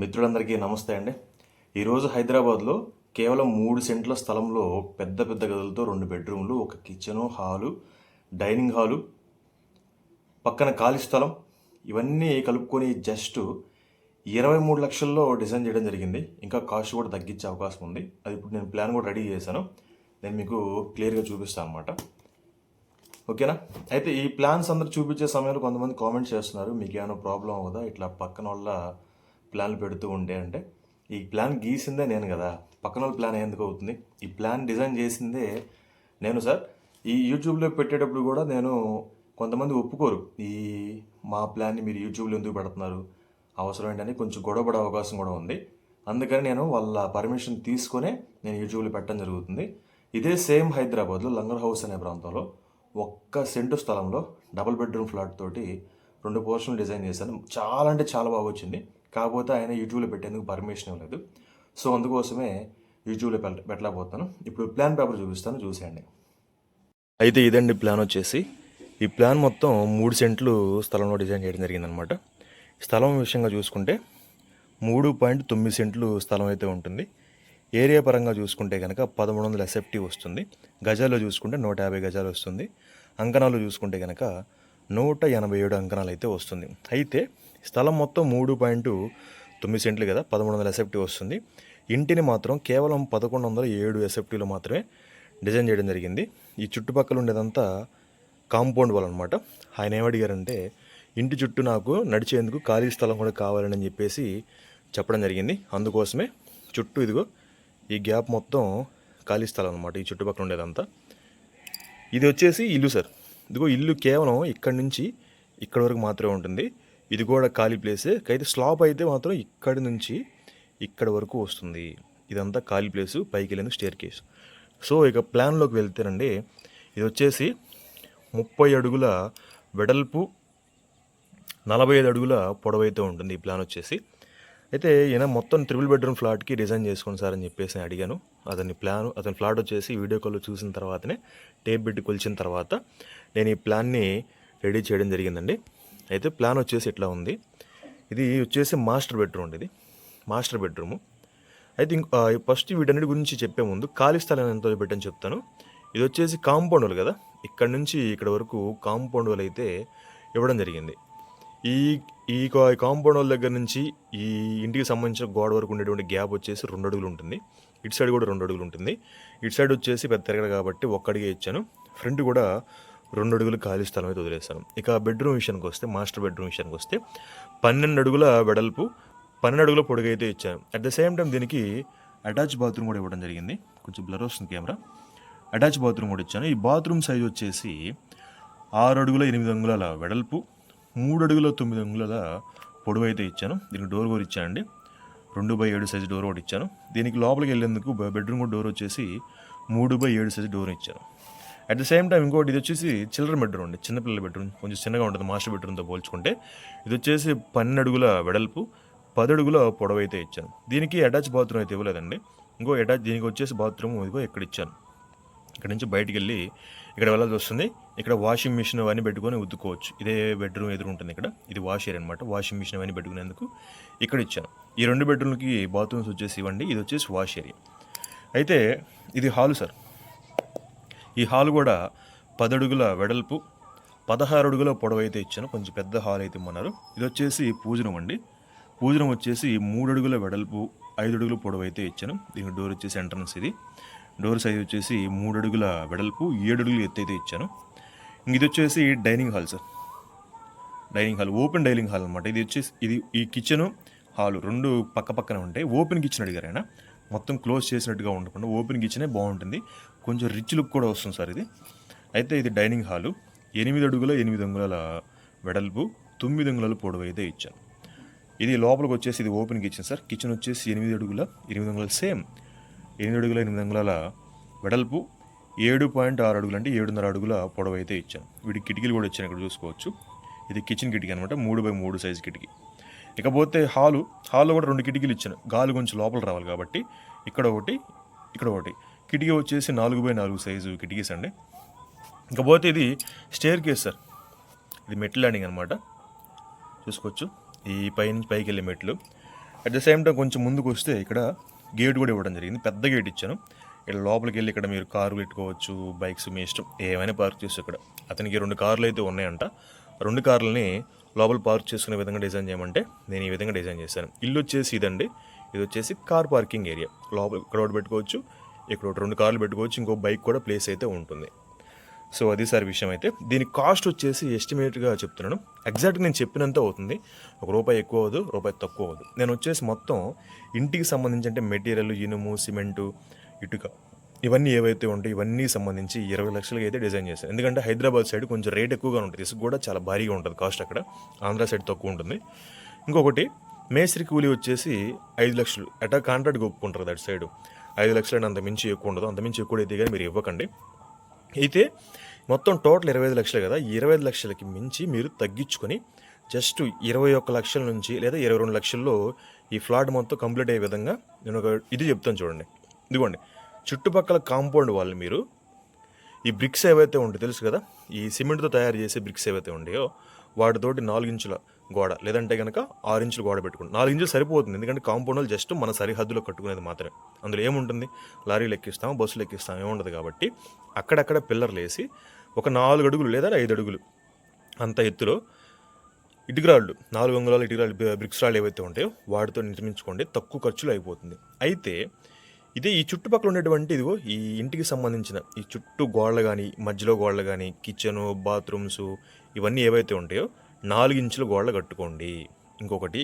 మిత్రులందరికీ నమస్తే అండి. ఈరోజు హైదరాబాద్లో కేవలం మూడు సెంట్ల స్థలంలో పెద్ద పెద్ద గదులతో రెండు బెడ్రూమ్లు ఒక కిచెను హాలు డైనింగ్ హాలు పక్కన ఖాళీ స్థలం. ఇవన్నీ కలుపుకొని జస్ట్ ఇరవై మూడు లక్షల్లో డిజైన్ చేయడం జరిగింది. ఇంకా కాస్ట్ కూడా తగ్గించే అవకాశం ఉంది. అది ఇప్పుడు నేను ప్లాన్ కూడా రెడీ చేశాను. నేను మీకు క్లియర్గా చూపిస్తాను అనమాట ఓకేనా? అయితే ఈ ప్లాన్స్ అందరు చూపించే సమయంలో కొంతమంది కామెంట్స్ చేస్తున్నారు. మీకు ఏమైనా ప్రాబ్లం అవ్వదా? ఇట్లా పక్కన వాళ్ళ ప్లాన్లు పెడుతూ ఉంటే అంటే ఈ ప్లాన్ గీసిందే నేను కదా పక్కన వాళ్ళ ప్లాన్ ఎందుకు అవుతుంది? ఈ ప్లాన్ డిజైన్ చేసిందే నేను సార్. ఈ యూట్యూబ్లో పెట్టేటప్పుడు కూడా నేను కొంతమంది ఒప్పుకోరు ఈ మా ప్లాన్ని మీరు యూట్యూబ్లో ఎందుకు పెడుతున్నారు? అవసరం ఏంటని కొంచెం గొడవపడే అవకాశం కూడా ఉంది. అందుకని నేను వాళ్ళ పర్మిషన్ తీసుకునే నేను యూట్యూబ్లో పెట్టడం జరుగుతుంది. ఇదే సేమ్ హైదరాబాద్లో లంగర్ హౌస్ అనే ప్రాంతంలో ఒక్క సెంటు స్థలంలో డబుల్ బెడ్రూమ్ ఫ్లాట్ తోటి రెండు పోర్షన్లు డిజైన్ చేశాను. చాలా అంటే చాలా బాగా వచ్చింది. కాకపోతే ఆయన యూట్యూబ్లో పెట్టేందుకు పర్మిషన్ ఇవ్వలేదు. సో అందుకోసమే యూట్యూబ్లో పెట్ట పెట్టలేకపోతాను ఇప్పుడు ప్లాన్ పేపర్ చూపిస్తాను చూసేయండి. అయితే ఇదండి ప్లాన్ వచ్చేసి. ఈ ప్లాన్ మొత్తం మూడు సెంట్లు స్థలంలో డిజైన్ చేయడం జరిగిందనమాట. స్థలం విషయంగా చూసుకుంటే మూడు పాయింట్ తొమ్మిది సెంట్లు స్థలం అయితే ఉంటుంది. ఏరియా పరంగా చూసుకుంటే కనుక పదమూడు వందల ఎస్ఎఫ్టీ వస్తుంది. గజాల్లో చూసుకుంటే నూట యాభై గజాలు వస్తుంది. అంకణాలు చూసుకుంటే కనుక నూట ఎనభై ఏడు అంకణాలు అయితే వస్తుంది. అయితే స్థలం మొత్తం మూడు పాయింట్ తొమ్మిది సెంట్లు కదా పదమూడు వందల ఎస్ఎఫ్టీ వస్తుంది. ఇంటిని మాత్రం కేవలం పదకొండు వందల ఏడు ఎసెప్టీలు మాత్రమే డిజైన్ చేయడం జరిగింది. ఈ చుట్టుపక్కల ఉండేదంతా కాంపౌండ్ వాల్ అనమాట ఆయన ఏమడిగారంటే ఇంటి చుట్టూ నాకు నడిచేందుకు ఖాళీ స్థలం కూడా కావాలని చెప్పేసి చెప్పడం జరిగింది. అందుకోసమే చుట్టూ ఇదిగో ఈ గ్యాప్ మొత్తం ఖాళీ స్థలం అనమాట ఈ చుట్టుపక్కల ఉండేదంతా. ఇది వచ్చేసి ఇల్లు సార్. ఇదిగో ఇల్లు కేవలం ఇక్కడి నుంచి ఇక్కడ వరకు మాత్రమే ఉంటుంది. ఇది కూడా ఖాళీ ప్లేసే అయితే స్లాబ్ అయితే మాత్రం ఇక్కడి నుంచి ఇక్కడ వరకు వస్తుంది. ఇదంతా ఖాళీ ప్లేసు పైకి వెళ్ళేందుకు స్టేర్ కేస్ సో ఇక ప్లాన్లోకి వెళ్తేనండి ఇది వచ్చేసి ముప్పై అడుగుల వెడల్పు నలభై ఐదు అడుగుల పొడవైతే ఉంటుంది ఈ ప్లాన్ వచ్చేసి. అయితే ఈయన మొత్తం త్రిబుల్ బెడ్రూమ్ ఫ్లాట్కి డిజైన్ చేసుకోండి సార్ అని చెప్పేసి అడిగాను. అతని ప్లాన్ అతని ఫ్లాట్ వచ్చేసి వీడియో కాల్లో చూసిన తర్వాతనే టేప్ పెట్టి కొలిచిన తర్వాత నేను ఈ ప్లాన్ని రెడీ చేయడం జరిగిందండి. అయితే ప్లాన్ వచ్చేసి ఇట్లా ఉంది. ఇది వచ్చేసి మాస్టర్ బెడ్రూమ్ అండి ఇది. Master bedroom. అయితే ఇంకా ఫస్ట్ వీటన్నిటి గురించి చెప్పే ముందు ఖాళీ స్థలం ఎంతో పెట్టని చెప్తాను. ఇది వచ్చేసి కాంపౌండ్ వాళ్ళు కదా ఇక్కడ నుంచి ఇక్కడ వరకు కాంపౌండ్ వాళ్ళు అయితే ఇవ్వడం జరిగింది. ఈ ఈ కాంపౌండ్ వాళ్ళ దగ్గర నుంచి ఈ ఇంటికి సంబంధించిన గోడ వరకు ఉండేటువంటి గ్యాప్ వచ్చేసి రెండు అడుగులు ఉంటుంది. ఇటు సైడ్ కూడా రెండు అడుగులు ఉంటుంది. ఇటు సైడ్ వచ్చేసి పెద్ద తిరగడ కాబట్టి ఒక్కడిగే ఇచ్చాను. ఫ్రంట్ కూడా రెండు అడుగులు ఖాళీ స్థలం అయితే వదిలేస్తాను ఇక బెడ్రూమ్ విషయానికి వస్తే మాస్టర్ బెడ్రూమ్ విషయానికి వస్తే పన్నెండు అడుగుల వెడల్పు పన్నెండు అడుగుల పొడుగైతే ఇచ్చాను. అట్ ద సేమ్ టైం దీనికి అటాచ్ బాత్రూమ్ కూడా ఇవ్వడం జరిగింది. కొంచెం బ్లర్ వస్తుంది కెమెరా అటాచ్ బాత్రూమ్ కూడా ఇచ్చాను. ఈ బాత్రూమ్ సైజ్ వచ్చేసి ఆరు అడుగుల ఎనిమిది అంగుళాల వెడల్పు మూడు అడుగుల తొమ్మిది అంగుళాల పొడవు అయితే ఇచ్చాను. దీనికి డోర్ కూడా ఇచ్చానండి. రెండు బై ఏడు సైజు డోర్ ఒకటి ఇచ్చాను. దీనికి లోపలికి వెళ్ళేందుకు బెడ్రూమ్ కూడా డోర్ వచ్చేసి మూడు బై ఏడు సైజు డోర్ ఇచ్చాను. అట్ ద సేమ్ టైం ఇంకోటి ఇది వచ్చేసి చిల్డ్రన్ బెడ్రూమ్ అండి. చిన్నపిల్లల బెడ్రూమ్. కొంచెం చిన్నగా ఉంటుంది. మాస్టర్ బెడ్రూమ్తో పోల్చుకుంటే. ఇది వచ్చేసి పన్నెండు అడుగుల వెడల్పు పదడుగుల పొడవు అయితే ఇచ్చాను. దీనికి అటాచ్ బాత్రూమ్ అయితే ఇవ్వలేదండి. ఇంకో అటాచ్ దీనికి వచ్చేసి బాత్రూమ్ ఇదిగో ఇక్కడ ఇచ్చాను. ఇక్కడ నుంచి బయటికి వెళ్ళి ఇక్కడ వెళ్ళాల్సి వస్తుంది. ఇక్కడ వాషింగ్ మిషన్ అవన్నీ పెట్టుకొని ఉద్దుకోవచ్చు ఇదే బెడ్రూమ్ ఎదురు ఉంటుంది ఇక్కడ. ఇది వాష్ ఏరియా అనమాట వాషింగ్ మిషన్ అవన్నీ పెట్టుకునేందుకు ఇక్కడ ఇచ్చాను. ఈ రెండు బెడ్రూమ్లకి బాత్రూమ్స్ వచ్చేసి ఇవ్వండి. ఇది వచ్చేసి వాష్ ఏరియా. అయితే ఇది హాలు సార్. ఈ హాల్ కూడా పదడుగుల వెడల్పు పదహారు అడుగుల పొడవు అయితే ఇచ్చాను. కొంచెం పెద్ద హాల్ అయితే ఇమ్మన్నారు. ఇది వచ్చేసి పూజనం అండి. పూజనం వచ్చేసి మూడు అడుగుల వెడల్పు ఐదు అడుగుల పొడవు అయితే ఇచ్చాను. దీనికి డోర్ వచ్చేసి ఎంట్రన్స్ ఇది. డోర్ సైజ్ వచ్చేసి మూడు అడుగుల వెడల్పు ఏడు అడుగులు ఎత్తైతే ఇచ్చాను. ఇంక ఇది వచ్చేసి dining hall sir. Dining hall open dining hall అనమాట ఇది వచ్చేసి ఇది ఈ కిచెను హాల్ రెండు పక్క పక్కన ఉంటాయి. ఓపెన్ కిచెన్ అడిగారు ఆయన. మొత్తం క్లోజ్ చేసినట్టుగా ఉండకుండా ఓపెన్ కిచెనే బాగుంటుంది. కొంచెం రిచ్ లుక్ కూడా వస్తుంది సార్ ఇది. అయితే ఇది డైనింగ్ హాలు ఎనిమిది అడుగుల ఎనిమిది అంగుళాల వెడల్పు తొమ్మిది అంగుళాల పొడవు అయితే ఇచ్చాను ఇది లోపలికి వచ్చేసి ఇది ఓపెన్ కిచెన్ సార్. కిచెన్ వచ్చేసి ఎనిమిది అడుగుల ఎనిమిది అంగుళాలు సేమ్ ఎనిమిది అడుగుల ఎనిమిది అంగుళాల వెడల్పు ఏడు పాయింట్ ఆరు అడుగులు అంటే ఏడున్నర అడుగుల పొడవు అయితే ఇచ్చాను వీటికి కిటికీలు కూడా ఇచ్చాను ఇక్కడ చూసుకోవచ్చు. ఇది కిచెన్ కిటికీ అనమాట మూడు బై మూడు సైజు కిటికీ. ఇకపోతే హాలు హాల్లో కూడా రెండు కిటికీలు ఇచ్చాను గాలి కొంచెం లోపల రావాలి కాబట్టి ఇక్కడ ఒకటి ఇక్కడ ఒకటి. కిటికీ వచ్చేసి నాలుగు బై నాలుగు సైజు కిటికీస్ అండి. ఇకపోతే ఇది స్టేర్ కేస్ సార్. ఇది మెట్లు ల్యాండింగ్ అనమాట చూసుకోవచ్చు. ఈ పై నుంచి పైకి వెళ్ళే మెట్లు. అట్ ద సేమ్ టైం కొంచెం ముందుకు వస్తే ఇక్కడ గేట్ కూడా ఇవ్వడం జరిగింది. పెద్ద గేట్ ఇచ్చాను. ఇక్కడ లోపలికి వెళ్ళి ఇక్కడ మీరు కారు పెట్టుకోవచ్చు బైక్స్ మీ ఇష్టం. ఏమైనా పార్క్ చేసి ఇక్కడ. అతనికి రెండు కార్లు అయితే ఉన్నాయంట. రెండు కార్లని లోపల పార్క్ చేసుకునే విధంగా డిజైన్ చేయమంటే నేను ఈ విధంగా డిజైన్ చేశాను. ఇల్లు వచ్చేసి ఇదండి. ఇది వచ్చేసి కార్ పార్కింగ్ ఏరియా. లోపల ఇక్కడ ఒకటి పెట్టుకోవచ్చు. ఇక్కడ ఒకటి రెండు కార్లు పెట్టుకోవచ్చు ఇంకో బైక్ కూడా ప్లేస్ అయితే ఉంటుంది. సో అది సార్ విషయం అయితే. దీని కాస్ట్ వచ్చేసి ఎస్టిమేట్గా చెప్తున్నాను. ఎగ్జాక్ట్గా నేను చెప్పినంత అవుతుంది. ఒక రూపాయి ఎక్కువ అవ్వదు రూపాయి తక్కువ అవ్వదు. నేను వచ్చేసి మొత్తం ఇంటికి సంబంధించి అంటే మెటీరియల్ ఇనుము సిమెంటు ఇటుక ఇవన్నీ ఏవైతే ఉంటాయి ఇవన్నీ సంబంధించి ఇరవై లక్షలకి అయితే డిజైన్ చేశాను ఎందుకంటే హైదరాబాద్ సైడ్ కొంచెం రేట్ ఎక్కువగా ఉంటుంది. ఇసుకు కూడా చాలా భారీగా ఉంటుంది కాస్ట్ అక్కడ. ఆంధ్ర సైడ్ తక్కువ ఉంటుంది. ఇంకొకటి మేస్త్రి కూలీ వచ్చేసి ఐదు లక్షలు. ఎటా కాంట్రాక్ట్ ఒప్పుకుంటారు దట్ సైడ్ ఐదు లక్షలని అంత మించి ఎక్కువ ఉండదు. అంత మించి ఎక్కువ అయితే కానీ మీరు ఇవ్వకండి. అయితే మొత్తం టోటల్ ఇరవై ఐదు లక్షలు కదా. ఇరవై ఐదు లక్షలకి మించి మీరు తగ్గించుకొని జస్ట్ ఇరవై ఒక్క లక్షల నుంచి లేదా ఇరవై రెండు లక్షల్లో ఈ ఫ్లాట్ మొత్తం కంప్లీట్ అయ్యే విధంగా నేను ఒక ఇది చెప్తాను చూడండి. ఇదిగోండి. చుట్టుపక్కల కాంపౌండ్ వాళ్ళు మీరు ఈ బ్రిక్స్ ఏవైతే ఉంటాయో తెలుసు కదా? ఈ సిమెంట్తో తయారు చేసే బ్రిక్స్ ఏవైతే ఉంటాయో వాటితోటి నాలుగు ఇంచుల గోడ లేదంటే కనుక ఆరించులు గోడ పెట్టుకోండి నాలుగు ఇంచులు సరిపోతుంది ఎందుకంటే కాంపౌండ్ జస్ట్ మన సరిహద్దులో కట్టుకునేది మాత్రమే. అందులో ఏముంటుంది? లారీలు ఎక్కిస్తాం బస్సులు ఎక్కిస్తాం ఏముండదు కాబట్టి అక్కడక్కడ పిల్లర్లు వేసి ఒక నాలుగు అడుగులు లేదా ఐదు అడుగులు అంత ఎత్తులో ఇటుకరాళ్ళు నాలుగు అంగుళాలు ఇటుకరాళ్ళు బ్రిక్స్ రాళ్ళు ఏవైతే ఉంటాయో వాటితో నిర్మించుకోండి తక్కువ ఖర్చులు అయిపోతుంది. అయితే ఇదే ఈ చుట్టుపక్కల ఉండేటువంటి ఇదిగో ఈ ఇంటికి సంబంధించిన ఈ చుట్టూ గోడలు కానీ మధ్యలో గోడలు కానీ కిచెను బాత్రూమ్స్ ఇవన్నీ ఏవైతే ఉంటాయో నాలుగు ఇంచుల గోడలు కట్టుకోండి. ఇంకొకటి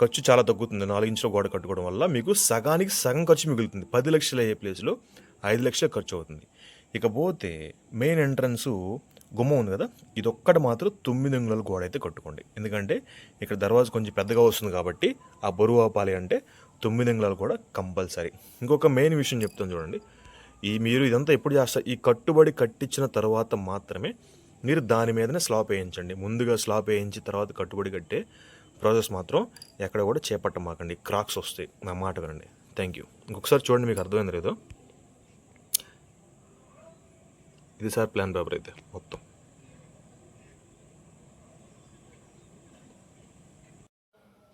ఖర్చు చాలా తగ్గుతుంది. నాలుగు ఇంచుల గోడ కట్టుకోవడం వల్ల మీకు సగానికి సగం ఖర్చు మిగులుతుంది. పది లక్షలు అయ్యే ప్లేస్లో ఐదు లక్షలు ఖర్చు అవుతుంది. ఇకపోతే మెయిన్ ఎంట్రన్స్ గుమ్మం ఉంది కదా ఇది ఒక్కటి మాత్రం తొమ్మిది అంగుళాల గోడ అయితే కట్టుకోండి. ఎందుకంటే ఇక్కడ దర్వాజా కొంచెం పెద్దగా వస్తుంది కాబట్టి ఆ బరువు ఆపాలి అంటే తొమ్మిది అంగుళాలు కూడా కంపల్సరీ. ఇంకొక మెయిన్ విషయం చెప్తాను చూడండి. ఈ మీరు ఇదంతా ఎప్పుడు చేస్తారు? ఈ కట్టుబడి కట్టించిన తర్వాత మాత్రమే మీరు దాని మీదనే స్లాప్ వేయించండి. ముందుగా స్లాప్ వేయించి తర్వాత కట్టుబడి కట్టే ప్రాసెస్ మాత్రం ఎక్కడ కూడా చేపట్టమాకండి. క్రాక్స్ వస్తాయి. నా మాట వినండి. థ్యాంక్ యూ ఇంకొకసారి చూడండి మీకు అర్థమైంది లేదో. ఇది సార్ ప్లాన్ పేపర్ అయితే మొత్తం.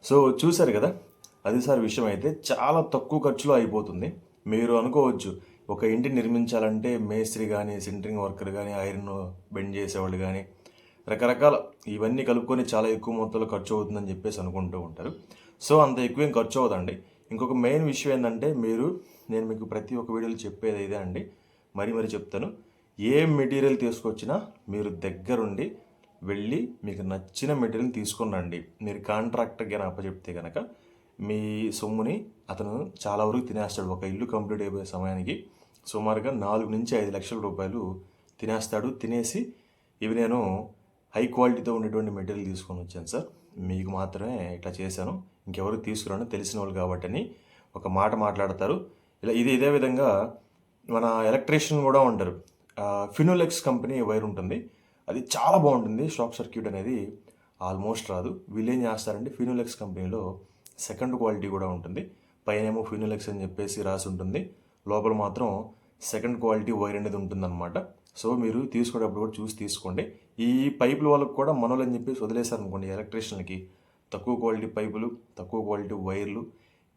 సో చూశారు కదా? అది సార్ విషయం అయితే చాలా తక్కువ ఖర్చులో అయిపోతుంది. మీరు అనుకోవచ్చు ఒక ఇంటిని నిర్మించాలంటే మేస్త్రి కానీ సెంటరింగ్ వర్కర్ కానీ ఐరన్ బెండ్ చేసేవాళ్ళు కానీ రకరకాల ఇవన్నీ కలుపుకొని చాలా ఎక్కువ మొత్తంలో ఖర్చు అవుతుందని చెప్పేసి అనుకుంటూ ఉంటారు. సో అంత ఎక్కువ ఏం ఖర్చు అవ్వదండి. ఇంకొక మెయిన్ విషయం ఏంటంటే మీరు నేను మీకు ప్రతి ఒక్క వీడియోలో చెప్పేది ఇదే అండి. మరి మరి చెప్తాను. ఏ మెటీరియల్ తీసుకొచ్చినా మీరు దగ్గరుండి వెళ్ళి మీకు నచ్చిన మెటీరియల్ తీసుకుని రండి మీరు కాంట్రాక్టర్ అప్పచెప్తే కనుక మీ సొమ్ముని అతను చాలా వరకు తినేస్తాడు. ఒక ఇల్లు కంప్లీట్ అయిపోయే సమయానికి సుమారుగా నాలుగు నుంచి ఐదు లక్షల రూపాయలు తినేస్తాడు. తినేసి ఇవి నేను హై క్వాలిటీతో ఉండేటువంటి మెటీరియల్ తీసుకొని వచ్చాను సార్. మీకు మాత్రమే ఇట్లా చేశాను. ఇంకెవరు తీసుకురాను. తెలిసిన వాళ్ళు కాబట్టి అని ఒక మాట మాట్లాడతారు. ఇలా ఇది ఇదే విధంగా మన ఎలక్ట్రీషియన్ కూడా ఉంటారు. ఫినోలెక్స్ కంపెనీ వైర్ ఉంటుంది. అది చాలా బాగుంటుంది. షార్ట్ సర్క్యూట్ అనేది ఆల్మోస్ట్ రాదు. వీళ్ళు ఏం చేస్తారంటే ఫినోలెక్స్ కంపెనీలో సెకండ్ క్వాలిటీ కూడా ఉంటుంది. పైన ఏమో ఫినోలెక్స్ అని చెప్పేసి రాసి ఉంటుంది లోపల మాత్రం సెకండ్ క్వాలిటీ వైర్ అనేది ఉంటుందన్నమాట. సో మీరు తీసుకునేటప్పుడు కూడా చూసి తీసుకోండి. ఈ పైపుల వాళ్ళకి కూడా మనోళ్ళని చెప్పేసి వదిలేశారు అనుకోండి ఎలక్ట్రీషియన్కి తక్కువ క్వాలిటీ పైపులు తక్కువ క్వాలిటీ వైర్లు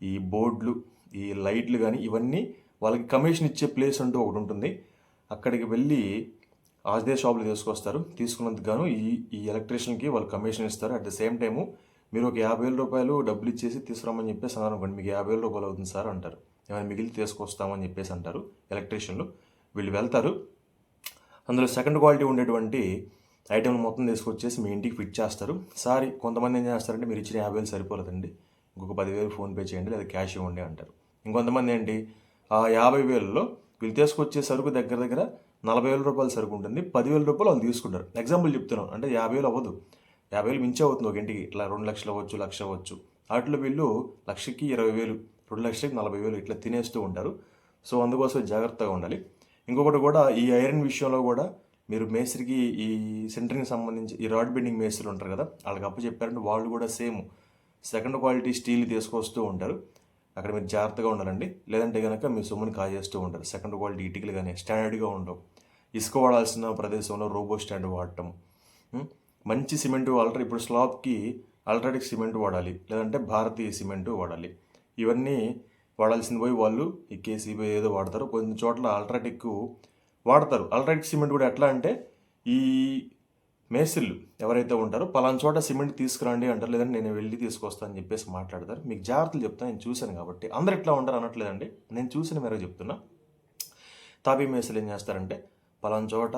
ఈ బోర్డులు ఈ లైట్లు కానీ ఇవన్నీ వాళ్ళకి కమిషన్ ఇచ్చే ప్లేస్ అంటూ ఒకటి ఉంటుంది. అక్కడికి వెళ్ళి అదే షాపులు తీసుకొస్తారు. తీసుకున్నందుకు గాను ఈ ఈ ఎలక్ట్రీషియన్కి వాళ్ళు కమిషన్ ఇస్తారు. అట్ ద సేమ్ టైము మీరు ఒక యాభై వేల రూపాయలు డబ్బులు ఇచ్చేసి తీసుకురామని చెప్పేసి అన్నారు అనుకోండి మీకు యాభై వేల రూపాయలు అవుతుంది సార్ అంటారు. ఏమైనా మిగిలి తీసుకొస్తామని చెప్పేసి అంటారు ఎలక్ట్రీషియన్లు. వీళ్ళు వెళ్తారు. అందులో సెకండ్ క్వాలిటీ ఉండేటువంటి ఐటెం మొత్తం తీసుకొచ్చేసి మీ ఇంటికి ఫిట్ చేస్తారు. సారీ కొంతమంది ఏం చేస్తారంటే మీరు ఇచ్చిన యాభై వేలు సరిపోలేదండి. ఇంకొక పదివేలు ఫోన్పే చేయండి లేదా క్యాష్ ఇవ్వండి అంటారు. ఇంకొంతమంది ఏంటి ఆ యాభై వేలలో వీళ్ళు తీసుకొచ్చే సరుకు దగ్గర దగ్గర నలభై వేల రూపాయల సరుకు ఉంటుంది. పదివేల రూపాయలు వాళ్ళు తీసుకుంటారు. ఎగ్జాంపుల్ చెప్తున్నాను. అంటే యాభై వేలు అవ్వదు. యాభై వేలు మించి అవుతుంది ఒక ఇంటికి. ఇట్లా రెండు లక్షలు అవ్వచ్చు లక్ష అవ్వచ్చు. వాటిలో వీళ్ళు లక్షకి ఇరవై వేలు రెండు లక్షలకి నలభై వేలు ఇట్లా తినేస్తూ ఉంటారు. సో అందుకోసం జాగ్రత్తగా ఉండాలి. ఇంకొకటి కూడా ఈ ఐరన్ విషయంలో కూడా మీరు మేస్త్రికి ఈ సెంటరింగ్ సంబంధించి ఈ రాడ్ బెండింగ్ మేస్త్రులు ఉంటారు కదా వాళ్ళకి అప్పు చెప్పారంటే వాళ్ళు కూడా సేమ్ సెకండ్ క్వాలిటీ స్టీల్ తీసుకొస్తూ ఉంటారు. అక్కడ మీరు జాగ్రత్తగా ఉండాలండి. లేదంటే కనుక మీ సొమ్ముని కాజేస్తూ ఉంటారు. సెకండ్ క్వాలిటీ ఇటుకలు కానీ స్టాండర్డ్గా ఉండవు. ఇసుక వాడాల్సిన ప్రదేశంలో రోబో స్టాండ్ వాడటం. మంచి సిమెంట్ వాడటం ఇప్పుడు స్లాబ్కి అల్ట్రాటిక్ సిమెంట్ వాడాలి లేదంటే భారతీయ సిమెంట్ వాడాలి. ఇవన్నీ వాడాల్సింది పోయి వాళ్ళు ఈ కేసీబీ ఏదో వాడతారు కొన్ని చోట్ల అల్ట్రాటిక్ వాడతారు. అల్ట్రాటిక్ సిమెంట్ కూడా ఎట్లా అంటే ఈ మేస్త్రీలు ఎవరైతే ఉంటారో పలానా చోట సిమెంట్ తీసుకురండి అంటారు లేదంటే నేను వెళ్ళి తీసుకొస్తాను అని చెప్పేసి మాట్లాడతారు. మీకు జాగ్రత్తలు చెప్తాను నేను చూశాను కాబట్టి. అందరు ఎట్లా ఉంటారు అనట్లేదండి నేను చూసిన మేరకు చెప్తున్నా. తాపీ మేసిలు ఏం చేస్తారంటే పలానా చోట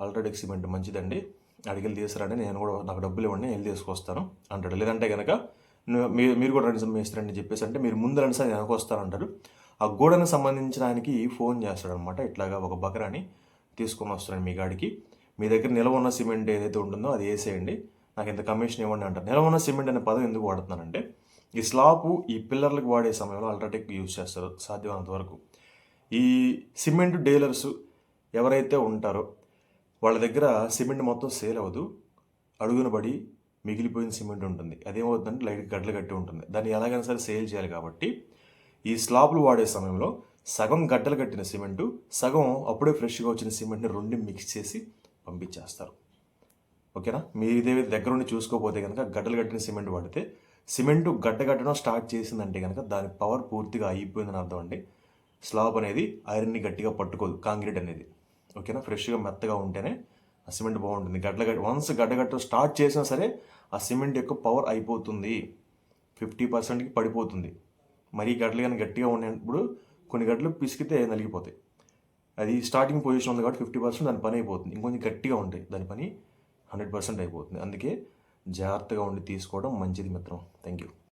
అల్ట్రాటిక్ సిమెంట్ మంచిదండి అడిగిలు తీసుకురండి నేను కూడా నాకు డబ్బులు ఇవ్వండి వెళ్ళి తీసుకొస్తాను అంటాడు. లేదంటే కనుక మీరు కూడా రండి సార్ మేస్త్రి అని చెప్పేసి అంటే మీరు ముందు రండి సార్ నేను వెనక వస్తానంటారు ఆ గోడను సంబంధించిన ఆయనకి ఫోన్ చేస్తాడు అనమాట ఇట్లాగా ఒక బకరాని తీసుకొని వస్తున్నాడు మీ గాడికి మీ దగ్గర నిలవ ఉన్న సిమెంట్ ఏదైతే ఉంటుందో అది వేసేయండి నాకు ఇంత కమిషన్ ఇవ్వండి అంటారు నిలవ ఉన్న సిమెంట్ అనే పదం ఎందుకు వాడుతున్నానంటే ఈ స్లాపు ఈ పిల్లర్లకు వాడే సమయంలో అల్ట్రాటెక్ యూజ్ చేస్తారు సాధ్యమైనంత వరకు. ఈ సిమెంట్ డీలర్స్ ఎవరైతే ఉంటారో వాళ్ళ దగ్గర సిమెంట్ మొత్తం సేల్ అవ్వదు. అడుగున పడి మిగిలిపోయిన సిమెంట్ ఉంటుంది. అదేమవుతుందంటే లైట్ గడ్డలు కట్టి ఉంటుంది. దాన్ని ఎలాగైనా సరే సేల్ చేయాలి కాబట్టి ఈ స్లాబ్లు వాడే సమయంలో సగం గడ్డలు కట్టిన సిమెంటు సగం అప్పుడే ఫ్రెష్గా వచ్చిన సిమెంట్ని రెండు మిక్స్ చేసి పంపించేస్తారు. ఓకేనా? మీరు ఇదే దగ్గరుండి చూసుకోకపోతే కనుక గడ్డలు కట్టిన సిమెంట్ వాడితే సిమెంటు గడ్డ కట్టడం స్టార్ట్ చేసిందంటే కనుక దాని పవర్ పూర్తిగా అయిపోయిందని అర్థం అండి. స్లాబ్ అనేది ఐరన్ని గట్టిగా పట్టుకోదు కాంక్రీట్ అనేది. ఓకేనా? ఫ్రెష్గా మెత్తగా ఉంటేనే ఆ సిమెంట్ బాగుంటుంది. గడ్డల గడ్డ వన్స్ గడ్డగట్ట స్టార్ట్ చేసినా సరే ఆ సిమెంట్ యొక్క పవర్ అయిపోతుంది. ఫిఫ్టీ పర్సెంట్కి పడిపోతుంది. మరీ గడ్డలు కానీ గట్టిగా ఉన్నప్పుడు కొన్ని గడ్డలు పిసికితే నలిగిపోతాయి. అది స్టార్టింగ్ పొజిషన్ ఉంది కాబట్టి ఫిఫ్టీ పర్సెంట్ దాని పని అయిపోతుంది. ఇంకొంచెం గట్టిగా ఉంటాయి. దాని పని హండ్రెడ్ పర్సెంట్ అయిపోతుంది. అందుకే జాగ్రత్తగా ఉండి తీసుకోవడం మంచిది మిత్రం. Thank you